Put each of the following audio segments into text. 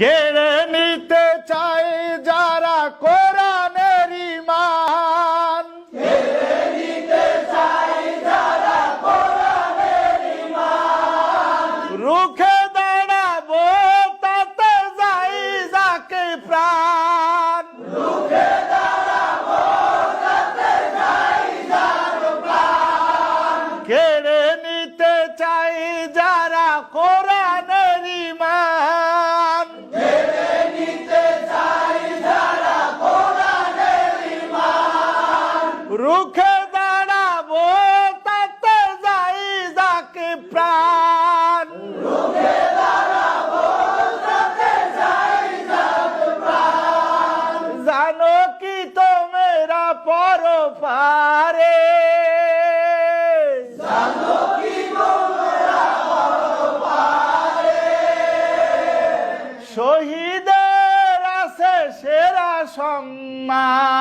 কেড়ে নিতে চায় যারা কোরআনের ইমান রুখে দাঁড়াবো তাতে যাই যাকে প্রাণ। কেড়ে রুখে দাঁড়াবো তাতে যাই যাকে প্রাণ। জানো কি তোমেরা পর পারে শহীদের সেরা সম্মান।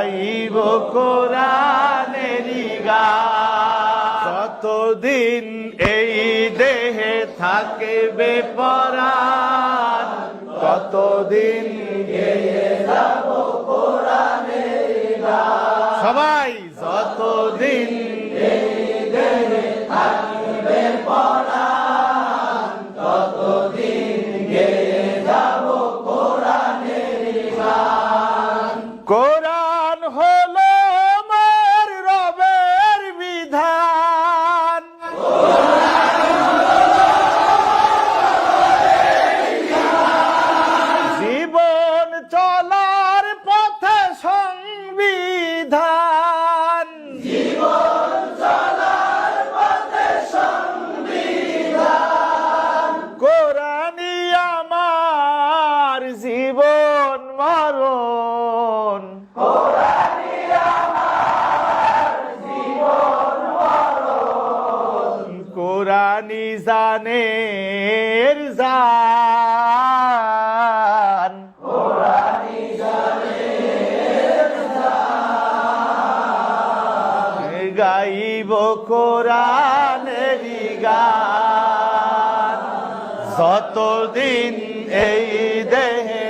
গাইব কোরআনেরই গান যতদিন এই দেহে থাকবে পরাণ? ততদিন সবাই যতদিন কোরআন জীবন মরণ। কোরআনি জানের জান। গাইব কোরআনের গান? যতদিন এই দেহে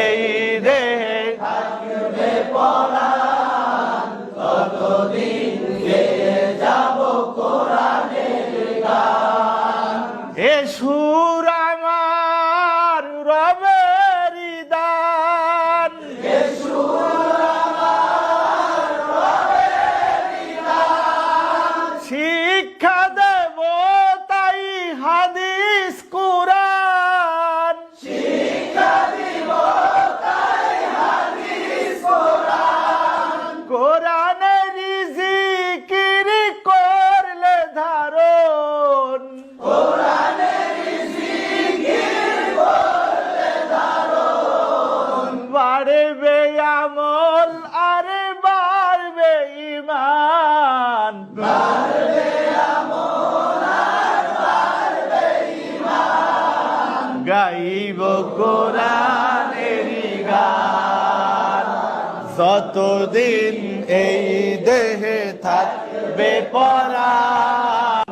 বাড়বে আমল আর বাড়বে ইমান গাইব কোরআনের গান। যতদিন এই দেহে থাকবে পরাণ,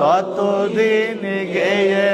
ততদিন গেয়ে